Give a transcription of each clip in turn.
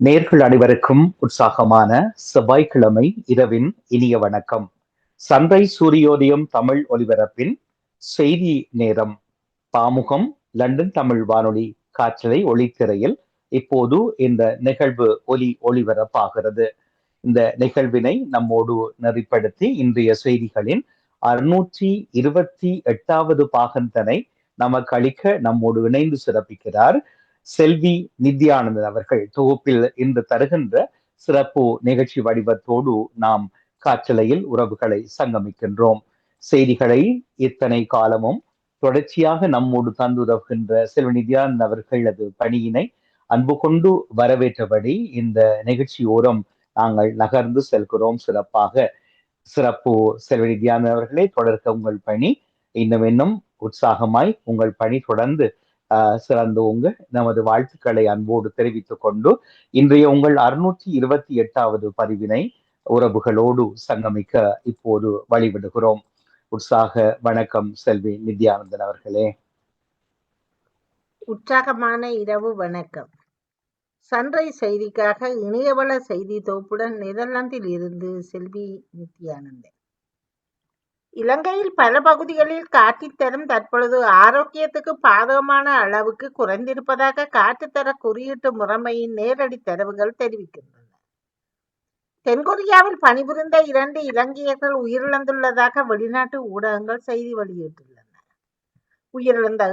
நேர்கள் அனைவருக்கும் உற்சாகமான செவ்வாய்க்கிழமை இரவின் இனிய வணக்கம். சந்தை சூரியோதயம் தமிழ் ஒலிபரப்பின் செய்தி நேரம். பாமுகம் லண்டன் தமிழ் வானொலி காற்றலை ஒளித்திரையில் இப்போது இந்த நிகழ்வு ஒலி ஒளிபரப்பாகிறது இந்த நிகழ்வினை நம்மோடு நெறிப்படுத்தி இன்றைய செய்திகளின் அறுநூற்றி இருபத்தி எட்டாவது பாகந்தனை நமக்கு அளிக்க நம்மோடு இணைந்து சிறப்பிக்கிறார் செல்வி நித்யானந்தன் அவர்கள் தொகுப்பில் இன்று தருகின்ற சிறப்பு நிகழ்ச்சி வடிவத்தோடு நாம் காற்றலையில் உறவுகளை சங்கமிக்கின்றோம். செய்திகளை இத்தனை காலமும் தொடர்ச்சியாக நம்மோடு தந்துதவுகின்ற செல்வி நித்யானந்தன் அவர்களது பணியினை அன்பு கொண்டு வரவேற்றபடி இந்த நிகழ்ச்சியோரம் நாங்கள் நகர்ந்து செல்கிறோம். சிறப்பாக சிறப்பு செல்வி நித்யானந்தன் அவர்களே தொடர்க்க உங்கள் பணி. இன்னும் இன்னும் உற்சாகமாய் உங்கள் பணி தொடர்ந்து சிறந்தவங்க நமது வாழ்த்துக்களை அன்போடு தெரிவித்துக் கொண்டு இன்றைய உங்கள் அறுநூற்றி இருபத்தி எட்டாவது பதிவினை உறவுகளோடு சங்கமிக்க இப்போது வழிவிடுகிறோம். உற்சாக வணக்கம் செல்வி நித்யானந்தன் அவர்களே. உற்சாகமான இரவு வணக்கம். சன்றை செய்திக்காக இணையவள செய்தி தொகுப்புடன் நெதர்லாந்தில் இருந்து செல்வி நித்யானந்தன். இலங்கையில் பல பகுதிகளில் காற்றுத்தரம் தற்பொழுது ஆரோக்கியத்துக்கு பாதகமான அளவுக்கு குறைந்திருப்பதாக காற்றுத்தர குறியீட்டு முறைமையின் நேரடி தரவுகள் தெரிவிக்கின்றன. தென்கொரியாவில் பணிபுரிந்த இரண்டு இலங்கையர்கள் உயிரிழந்துள்ளதாக வெளிநாட்டு ஊடகங்கள் செய்தி வெளியிட்டுள்ளன. உயிரிழந்த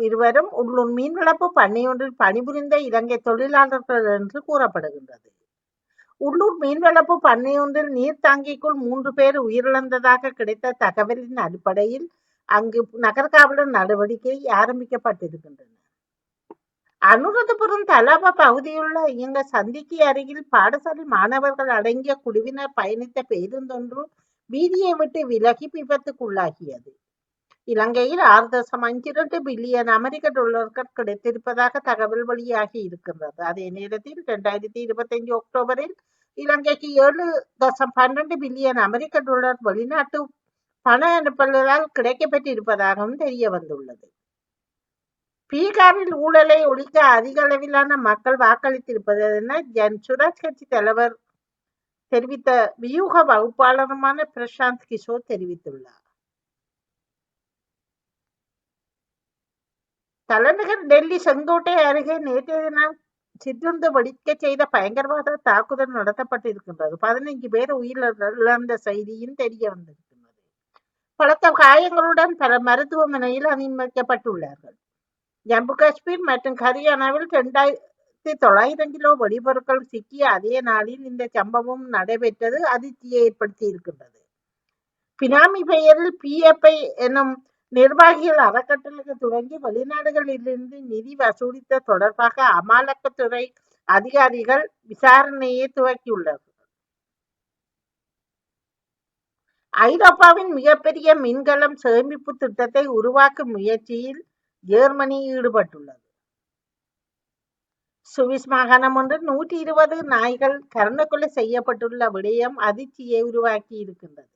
இருவரும் உள்ளூர் மீன்வளர்ப்பு பண்ணையொன்றில் பணிபுரிந்த இலங்கை தொழிலாளர்கள் என்று கூறப்படுகின்றது. உள்ளூர் மீன்வளப்பு பண்ணையொன்றில் நீர்த்தாங்கிக்குள் மூன்று பேர் உயிரிழந்ததாக கிடைத்த தகவலின் அடிப்படையில் அங்கு நகர்காவலர் நடவடிக்கை ஆரம்பிக்கப்பட்டிருக்கின்றன. அனுரதபுரம் தலாபா பகுதியுள்ள இயங்க சந்திக்கு அருகில் பாடசாலை மாணவர்கள் அடங்கிய குழுவினர் பயணித்த பேருந்தொன்று வீதியை விட்டு விலகி விபத்துக்குள்ளாகியது. இலங்கையில் ஆறு தசம் அஞ்சு இரண்டு பில்லியன் அமெரிக்க டாலர்கள் கிடைத்திருப்பதாக தகவல் வெளியாகி இருக்கின்றது. அதே நேரத்தில் இரண்டாயிரத்தி இருபத்தி அஞ்சு அக்டோபரில் இலங்கைக்கு ஏழு தசம் பன்னெண்டு பில்லியன் அமெரிக்க டொலர் வெளிநாட்டு பண அனுப்பலால் கிடைக்கப்பெற்றிருப்பதாகவும் தெரிய வந்துள்ளது. பீகாரில் ஊழலை ஒழிக்க அதிக அளவிலான மக்கள் வாக்களித்திருப்பது என ஜன் சுராஜ் கட்சி தலைவர் தெரிவித்த வியூக வகுப்பாளருமான பிரசாந்த் கிஷோர் தெரிவித்துள்ளார். தலைநகர் டெல்லி செங்கோட்டை அருகே நேற்றைய தினம் சிற்றுந்து வெடிக்க செய்த பயங்கரவாத தாக்குதல் நடத்தப்பட்டிருக்கின்றது பதினைஞ்சு பேர் உயிரிழந்த செய்தியும் தெரிய வந்திருக்கின்றது பலத்த காயங்களுடன் பல மருத்துவமனையில் அனுமதிக்கப்பட்டுள்ளார்கள் ஜம்மு காஷ்மீர் மற்றும் ஹரியானாவில் இரண்டாயிரத்தி தொள்ளாயிரம் கிலோ வெடிபொருட்கள் சிக்கிய அதே நாளில் இந்த சம்பவம் நடைபெற்றது அதிர்ச்சியை ஏற்படுத்தி இருக்கின்றது பினாமி பெயரில் பிஎஃப்ஐ எனும் நிர்வாகிகள் அறக்கட்டளைக்கு தொடங்கி வெளிநாடுகளிலிருந்து நிதி வசூலித்த தொடர்பாக அமலாக்கத்துறை அதிகாரிகள் விசாரணையை துவக்கியுள்ளனர். ஐரோப்பாவின் மிகப்பெரிய மின்கலம் சேமிப்பு திட்டத்தை உருவாக்கும் முயற்சியில் ஜெர்மனி ஈடுபட்டுள்ளது. சுவிஸ் மாகாணம் ஒன்று நூற்றி இருபது நாய்கள் கருணக்கொலை செய்யப்பட்டுள்ள விடயம் அதிர்ச்சியை உருவாக்கி இருக்கின்றது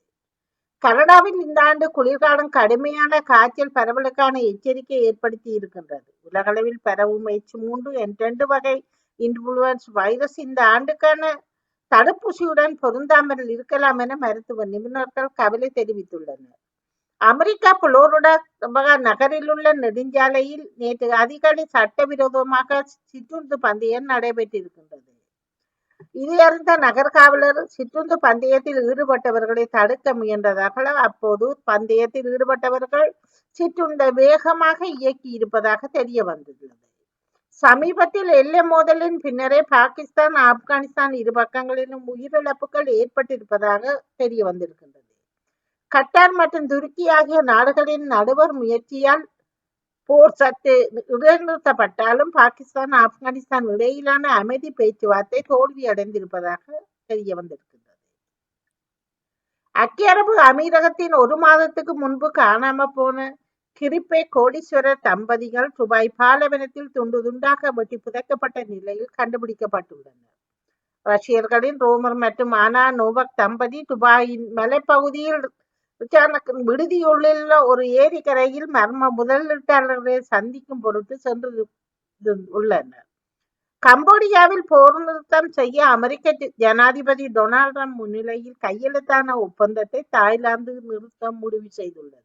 கனடாவில் இந்த ஆண்டு குளிர்காலம் கடுமையான காய்ச்சல் பரவலுக்கான எச்சரிக்கை ஏற்படுத்தி இருக்கின்றது. உலகளவில் பரவும் எச் மூன்று இரண்டு வகை இன்ஃபுளுவன்ஸ் வைரஸ் இந்த ஆண்டுக்கான தடுப்பூசியுடன் பொருந்தாமல் இருக்கலாம் என மருத்துவ நிபுணர்கள் கவலை தெரிவித்துள்ளனர். அமெரிக்கா புளோரிடா நகரில் உள்ள நெடுஞ்சாலையில் நேற்று அதிகாலை சட்டவிரோதமாக சிற்றுந்து பந்தயம் நடைபெற்றிருக்கின்றது. இதையறிந்த நகர் காவலர் சிற்றுந்து பந்தயத்தில் ஈடுபட்டவர்களை தடுக்க முயன்றதாக அப்போது பந்தயத்தில் ஈடுபட்டவர்கள் சிற்றுண்டை வேகமாக இயக்கி இருப்பதாக தெரிய வந்துள்ளது. சமீபத்தில் எல்லை மோதலின் பின்னரே பாகிஸ்தான் ஆப்கானிஸ்தான் இரு பக்கங்களிலும் உயிரிழப்புகள் ஏற்பட்டிருப்பதாக தெரிய வந்திருக்கின்றது. கட்டார் மற்றும் துருக்கி ஆகிய நாடுகளின் நடுவர் முயற்சியால் போர் சற்று இடைநிறுத்தப்பட்டாலும் பாகிஸ்தான் ஆப்கானிஸ்தான் இடையிலான அமைதி பேச்சுவார்த்தை தோல்வி அடைந்திருப்பதாக தெரிய வந்திருக்கின்றது ஐக்கிய அரபு அமீரகத்தின் ஒரு மாதத்துக்கு முன்பு காணாம போன கிரிப்பே கோடீஸ்வரர் தம்பதிகள் துபாய் பாலவனத்தில் துண்டு துண்டாக வெட்டி புதைக்கப்பட்ட நிலையில் கண்டுபிடிக்கப்பட்டுள்ளனர் ரஷ்யர்களின் ரோமர் மற்றும் ஆனா நோவக் தம்பதி துபாயின் மலைப்பகுதியில் விடுதியுள்ள ஒரு ஏரிக்கரையில் மர்ம முதலீட்டாளர்களை சந்திக்கும் பொருட்டு சென்று உள்ளனர். கம்போடியாவில் போர் நிறுத்தம் செய்ய அமெரிக்க ஜனாதிபதி டொனால்ட் ட்ரம்ப் முன்னிலையில் கையெழுத்தான ஒப்பந்தத்தை தாய்லாந்து நிறுத்தம் முடிவு செய்துள்ளது.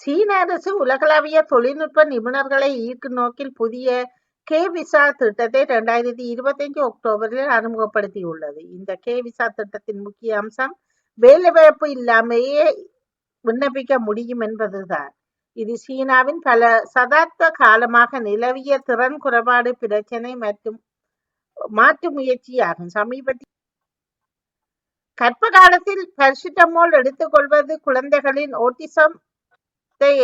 சீன அரசு உலகளாவிய தொழில்நுட்ப நிபுணர்களை ஈர்க்கும் நோக்கில் புதிய கே விசா திட்டத்தை இரண்டாயிரத்தி இருபத்தஞ்சு அக்டோபரில் அறிமுகப்படுத்தியுள்ளது. இந்த கே விசா திட்டத்தின் முக்கிய அம்சம் வேலைவாய்ப்பு இல்லாமையே விண்ணப்பிக்க முடியும் என்பதுதான். இது சீனாவின் பல சதாப்த காலமாக நிலவிய திறன் குறைபாடு பிரச்சனை மற்றும் மாற்று முயற்சியாகும். சமீபத்தில் கற்ப காலத்தில் பரிசுட்டமோல் எடுத்துக்கொள்வது குழந்தைகளின் ஓட்டிசம்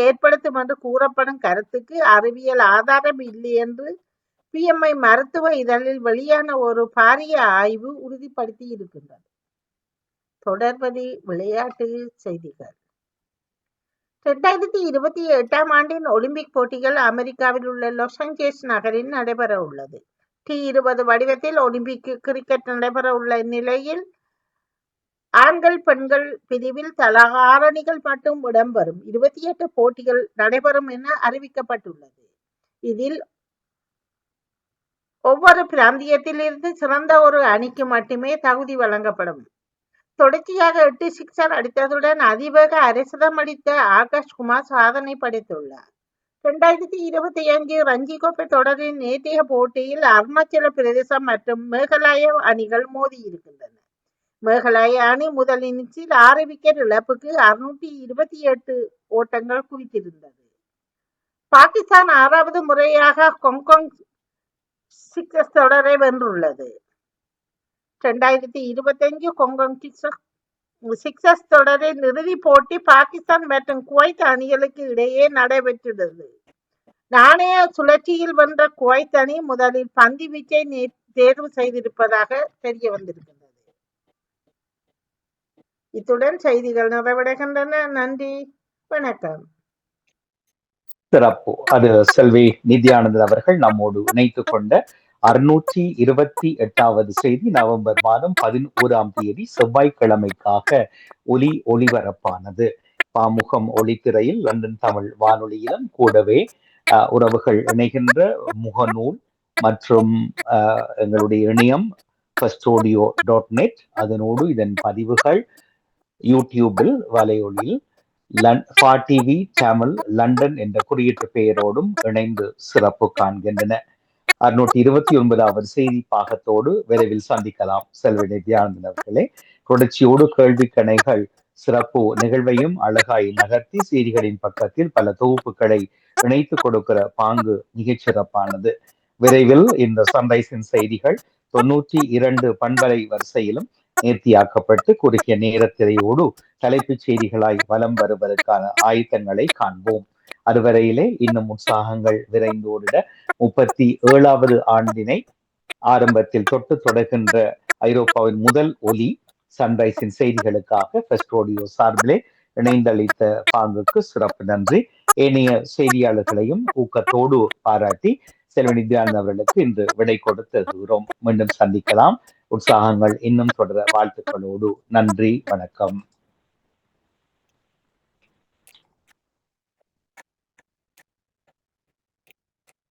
ஏற்படுத்தும் என்று கூறப்படும் கருத்துக்கு அறிவியல் ஆதாரம் இல்லை என்று பிஎம்ஐ மருத்துவ இதழில் வெளியான ஒரு பாரிய ஆய்வு உறுதிப்படுத்தி இருக்கின்றது. தொடர்பதி விளையாட்டு செய்திகள். இரண்டாயிரத்தி இருபத்தி எட்டாம் ஆண்டின் ஒலிம்பிக் போட்டிகள் அமெரிக்காவில் உள்ள லாஸ் ஏஞ்சல்ஸ் நகரில் நடைபெற உள்ளது. டி இருபது வடிவத்தில் ஒலிம்பிக் கிரிக்கெட் நடைபெற உள்ள நிலையில் ஆண்கள் பெண்கள் பிரிவில் தலா ஆறு மட்டும் இடம்பெறும். இருபத்தி எட்டு போட்டிகள் நடைபெறும் என அறிவிக்கப்பட்டுள்ளது. இதில் ஒவ்வொரு பிராந்தியத்திலிருந்து சிறந்த ஒரு அணிக்கு மட்டுமே தகுதி வழங்கப்படும். தொடர்ச்சியாக எட்டு சிக்ஸர் அடித்ததுடன் அதிவேக அரைசதம் அடித்த ஆகாஷ் குமார் சாதனை படைத்துள்ளார். இரண்டாயிரத்தி இருபத்தி அஞ்சு ரஞ்சி கோப்பை தொடரின் நேற்றைய போட்டியில் அருணாச்சல பிரதேசம் மற்றும் மேகாலய அணிகள் மோதியிருக்கின்றன மேகாலய அணி முதல் இன்னிங்ஸில் ஆறு விக்கெட் இழப்புக்கு அறுநூற்றி இருபத்தி எட்டு ஓட்டங்கள் குவித்திருந்தது. பாகிஸ்தான் ஆறாவது முறையாக ஹாங்காங் சிக்ஸஸ் தொடரை வென்றுள்ளது இரண்டாயிரத்தி இருபத்தஞ்சு ஹாங்காங் சிக்ஸஸ் தொடரின் இறுதி போட்டி பாகிஸ்தான் மற்றும் குவைத் அணிகளுக்கு இடையே நடைபெற்றுள்ளது நாணய சுழற்சியில் வென்ற குவைத் அணி முதலில் பந்து வீச்சை தேர்வு செய்திருப்பதாக தெரிய வந்திருக்கின்றது இத்துடன் செய்திகள் நிறைவடைகின்றன. நன்றி. வணக்கம். சிறப்பு. அது செல்வி நித்யானந்தன் அவர்கள் நம்மோடு இணைத்து கொண்ட அறுநூற்றி இருபத்தி எட்டாவது செய்தி நவம்பர் மாதம் பதினோராம் தேதி செவ்வாய்க்கிழமைக்காக ஒலி ஒளிபரப்பானது. பாமுகம் ஒளித்திரையில் லண்டன் தமிழ் வானொலியிலும் கூடவே உறவுகள் இணைகின்ற முகநூல் மற்றும் அஹ், எங்களுடைய இணையம் ஃபஸ்டோடியோ டாட் நெட் அதனோடு இதன் பதிவுகள் யூடியூபில் வலையொலியில் ஃபா டிவி தமிழ் லண்டன் என்ற குறியீட்டு பெயரோடும் இணைந்து சிறப்பு காண்கின்றன. அறுநூற்றி இருபத்தி ஒன்பதாவது செய்தி பாகத்தோடு விரைவில் சந்திக்கலாம். செல்வி நித்யானந்தன் தொடர்ச்சியோடு கேள்வி கணைகள் சிறப்பு நிகழ்வையும் அழகாய் நகர்த்தி செய்திகளின் பக்கத்தில் பல தொகுப்புகளை இணைத்து கொடுக்கிற பாங்கு மிகச் சிறப்பானது விரைவில் இந்த சன்ரைஸின் செய்திகள் தொண்ணூற்றி இரண்டு பண்பலை வரிசையிலும் நேர்த்தியாக்கப்பட்டு குறுகிய நேரத்திரையோடு தலைப்புச் செய்திகளாய் வலம் வருவதற்கான ஆயத்தங்களை காண்போம். அதுவரையிலே இன்னும் உற்சாகங்கள் விரைந்தோடிட முப்பத்தி ஏழாவது ஆண்டினை ஆரம்பத்தில் தொட்டு தொடர்கின்ற ஐரோப்பாவின் முதல் ஒலி சன்ரைஸின் செய்திகளுக்காக ஃபெஸ்ட் ஆடியோ சார்பிலே இணைந்தளித்த பாங்குக்கு சிறப்பு நன்றி. ஏனைய செய்தியாளர்களையும் ஊக்கத்தோடு பாராட்டி செல்வ நித்யானந்த் அவர்களுக்கு இன்று விடை கொடுத்து தூரம் மீண்டும் சந்திக்கலாம். உற்சாகங்கள் இன்னும் தொடர வாழ்த்துக்களோடு நன்றி வணக்கம்.